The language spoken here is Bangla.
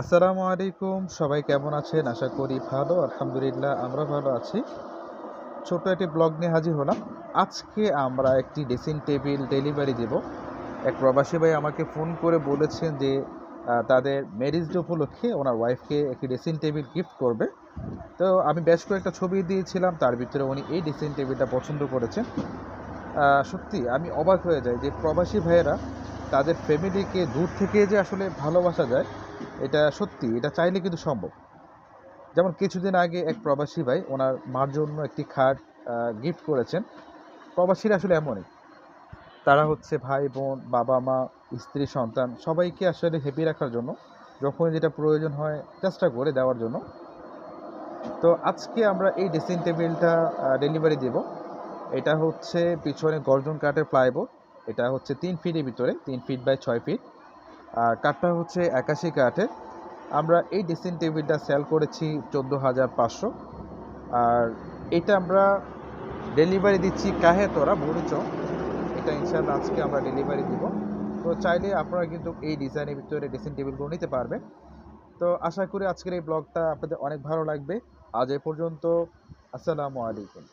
আসসালামু আলাইকুম, সবাই কেমন আছেন? আশা করি ভালো, আলহামদুলিল্লাহ আমরা ভালো আছি। ছোট একটি ব্লগ নিয়ে হাজির হলাম। আজকে আমরা একটি ড্রেসিং টেবিল ডেলিভারি দেব। এক প্রবাসী ভাই আমাকে ফোন করে বলেছেন যে তাদের ম্যারেজ ডে উপলক্ষে ওনার ওয়াইফকে একটি ড্রেসিং টেবিল গিফট করবে। তো আমি বেশ কয়েকটা ছবি দিয়েছিলাম, তার ভিতরে উনি এই ড্রেসিং টেবিলটা পছন্দ করেছেন। সত্যি আমি অবাক হয়ে যাই যে প্রবাসী ভাইয়েরা তাদের ফ্যামিলিকে দূর থেকে যে আসলে ভালোবাসা যায় এটা সত্যি, এটা চাইলে কিন্তু সম্ভব। যেমন কিছুদিন আগে এক প্রবাসী ভাই, ওনার মার জন্য একটি খাট গিফট করেছেন। প্রবাসীরা আসলে এমনই। তারা হচ্ছে ভাই, বোন, বাবা, মা, স্ত্রী, সন্তান, সবাইকে আসলে হ্যাপি রাখার জন্য যখন যেটা প্রয়োজন হয় চেষ্টা করে দেওয়ার জন্য। তো আজকে আমরা এই ড্রেসিং টেবিলটা ডেলিভারি দেব। এটা হচ্ছে পিছনে গর্জন কাঠের প্লাইবোর্ড এটা হচ্ছে তিন ফিটের ভিতরে, তিন ফিট বাই ছয় ফিট কাঠটা হচ্ছে একাশি কাঠের আমরা এই ড্রেসিং টেবিলটা সেল করেছি চোদ্দ হাজার পাঁচশো। আর এটা আমরা ডেলিভারি দিচ্ছি কাহে তোরা বরিচং এটা ইনশাল্লাহ আজকে আমরা ডেলিভারি দিব। তো চাইলে আপনারা কিন্তু এই ডিজাইনের ভিতরে ড্রেসিং টেবিলগুলো নিতে পারবেন। তো আশা করি আজকের এই ব্লগটা আপনাদের অনেক ভালো লাগবে। আজ এ পর্যন্ত, আসসালামু আলাইকুম।